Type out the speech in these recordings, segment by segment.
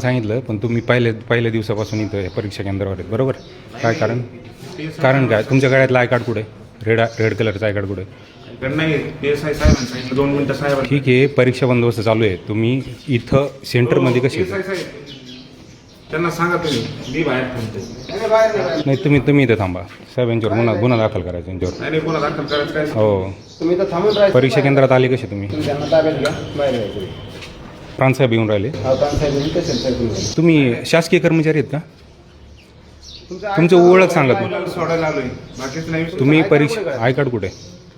सांगितलं पण तुम्ही पहिले पहिल्या दिवसापासून इथं या परीक्षा केंद्रावर आहेत बरोबर? काय कारण? कारण काय? तुमच्या गळ्यातलं आय कार्ड कुठे? रेड रेड कलरचं आय कार्ड कुठे? दोन मिनिटं ठीक आहे परीक्षा बंदोबस्त चालू आहे. तुम्ही इथं सेंटरमध्ये PSI साहेब. त्यांना सांगा तुम्ही. मी बाहेर थांबतो. नाही तुम्ही तुम्ही इथं थांबा. साहेब यांच्यावर गुन्हा गुन्हा दाखल करायचा यांच्यावर. नाही दाखल करायचं हो. तुम्ही तर थांबून राहायचं परीक्षा केंद्रात आले कसे तुम्ही? तुम्ही त्यांना ताब्यात घ्या बाहेर प्रांतसाहेब येऊन राहिले. तुम्ही तुम्ही शासकीय कर्मचारी आहेत का? तुमचं ओळख सांगा तुम्ही. मुलाला सोडायला आलोय. बाकीच नाही तुम्ही परीक्षा आय कार्ड कुठे?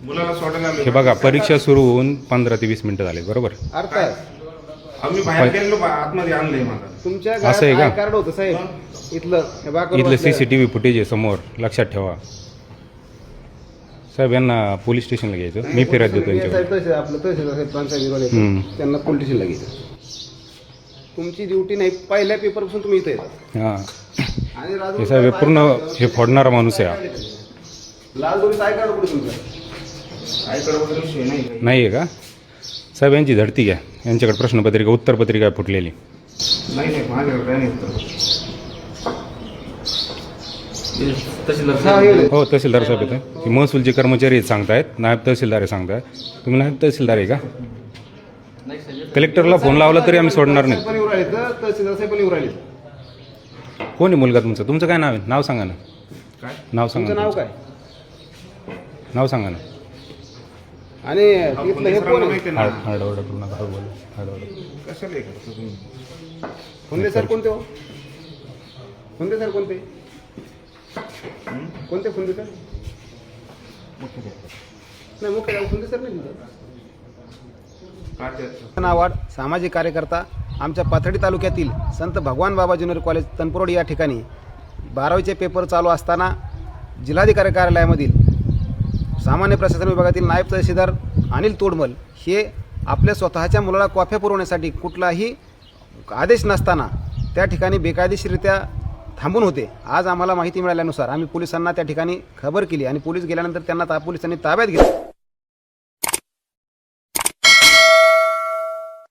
मुलाला सोडायला आलोय. हे बघा परीक्षा सुरू होऊन पंधरा ते वीस मिनिटं झाले बरोबर? अर्थात. आम्ही बाहेर गेलो बा- आतमध्ये आणलंय मला. तुमच्या असं आहे का? आय कार्ड होतं साहेब. इथलं हे. C C T V footage आहे समोर लक्षात ठेवा. साहेब यांना पोलीस स्टेशनला घ्यायचं. मी फिरत देतो हे यांच्यावर साहेब तसे आपलं तसे साहेब प्रांतासाहेब विरोध हम्म. आहेत. त्यांना पोलीस स्टेशनला घ्यायचं. तुमची ड्युटी नाही पहिल्या पेपरपासून तुम्ही इथे येतात. हां. आणि राजू हे साहेब हे पूर्ण हे फोडणारा माणूस आहे हा. लाल दोरीचं आय कार्ड कुठे तुमचं आईकडे वगैरे विषय नाही काही. नाही. आहे का? साहेब यांची धडती घ्या. यांच्याकडे प्रश्नपत्रिका उत्तरपत्रिका आहे फुटलेली. नाही नाही माझ्याकडे काय नाही उत्तर. हा, तहसीलदार साहेब येतं ही महसूलचे कर्मचारी आहेत सांगतायत नायब तहसीलदार आहे सांगताय. तुम्ही नायब तहसीलदार आहे का? कलेक्टरला फोन लावला तरी आम्ही सोडणार नाही. पण येऊन राहिले तर तहसीलदार साहेब पण येऊन राहिले. कोण आहे मुलगा तुमचा? तुमचं काय नाव आहे? नाव सांगा ना. काय? नाव सांगा तुमचं ना नाव तुमचं. काय? नाव सांगा ना. आणि इथलं हे कोण आहे? माहिती आहे ना. हाड हाडवडा करू नका हळू बोला. हाडवडा. कशाला हे करतो तुम्ही? फुंदे सर कोणते हो? फुंदे सर कोणते? कोणते फुंदे सर? नाही मुख्य फुंदे सर नाही तुमचं. नावाड सामाजिक कार्यकर्ता आमच्या पाथर्डी तालुक्यातील संत भगवान बाबा ज्युनियर कॉलेज तनपुरोड या ठिकाणी बारावीचे पेपर चालू असताना जिल्हाधिकारी कार्यालयामधील सामान्य प्रशासन विभागातील नायब तहसीलदार अनिल तोडमल हे आपल्या स्वतःच्या मुलाला कॉफ्या पुरवण्यासाठी कुठलाही आदेश नसताना त्या ठिकाणी बेकायदेशीररित्या थांबून होते. आज आम्हाला माहिती मिळाल्यानुसार आम्ही पोलिसांना त्या ठिकाणी खबर केली आणि पोलीस गेल्यानंतर त्यांना ता पोलिसांनी ताब्यात घेतलं.